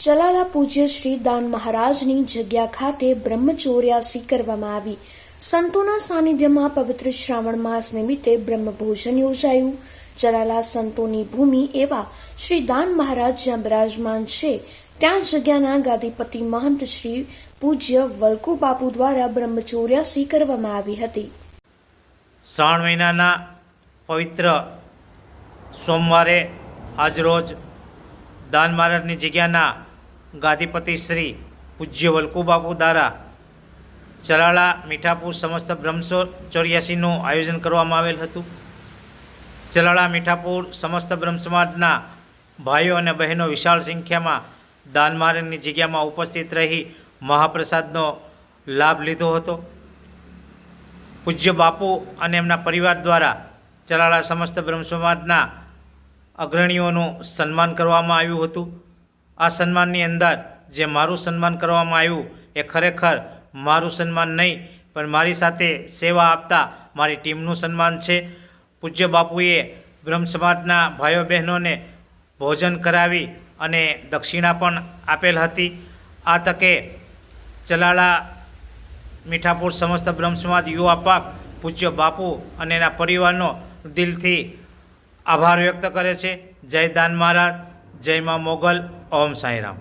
ચલાલા પૂજ્ય શ્રી દાન મહારાજની જગ્યા ખાતે બ્રહ્મચોર્યાસી કરવામાં આવી. સંતોના સાનિધ્યમાં પવિત્ર શ્રાવણ માસ નિમિત્તે બ્રહ્મભોજન યોજાયું. ચલાલા સંતોની ભૂમિ એવા શ્રી દાન મહારાજ જ્યાં બિરાજમાન છે, ત્યાં જગ્યાના ગાદીપતિ મહંત શ્રી પૂજ્ય વલ્કુ બાપુ દ્વારા બ્રહ્મચોર્યાસી કરવામાં આવી હતી. શ્રાવણ મહિનાના પવિત્ર સોમવારે આજરોજ દાન મહારાજની જગ્યાના ગાદીપતિ શ્રી પૂજ્ય વલકુબાપુ દ્વારા ચલાળા મીઠાપુર સમસ્ત બ્રહ્મસો ચોર્યાસીનું આયોજન કરવામાં આવેલ હતું. ચલાળા મીઠાપુર સમસ્ત બ્રહ્મ સમાજના ભાઈઓ અને બહેનો વિશાળ સંખ્યામાં દાન મહારાજની જગ્યામાં ઉપસ્થિત રહી મહાપ્રસાદનો લાભ લીધો હતો. પૂજ્ય બાપુ અને એમના પરિવાર દ્વારા ચલાળા સમસ્ત બ્રહ્મ સમાજના અગ્રણીઓનું સન્માન કરવામાં આવ્યું હતું. આ સન્માનની અંદર જે મારું સન્માન કરવામાં આવ્યું એ ખરેખર મારું સન્માન નહીં, પણ મારી સાથે સેવા આપતા મારી ટીમનું સન્માન છે. પૂજ્ય બાપુએ બ્રહ્મ સમાજના ભાઈઓ બહેનોને ભોજન કરાવી અને દક્ષિણા પણ આપેલ હતી. આ તકે ચલાળા મીઠાપુર સમસ્ત બ્રહ્મ સમાજ યુવા પાક પૂજ્ય બાપુ અને એના પરિવારનો દિલથી આભાર વ્યક્ત કરે છે. જય દાન મહારાજ. જય મા મોગલ ઓમ સાંઈરામ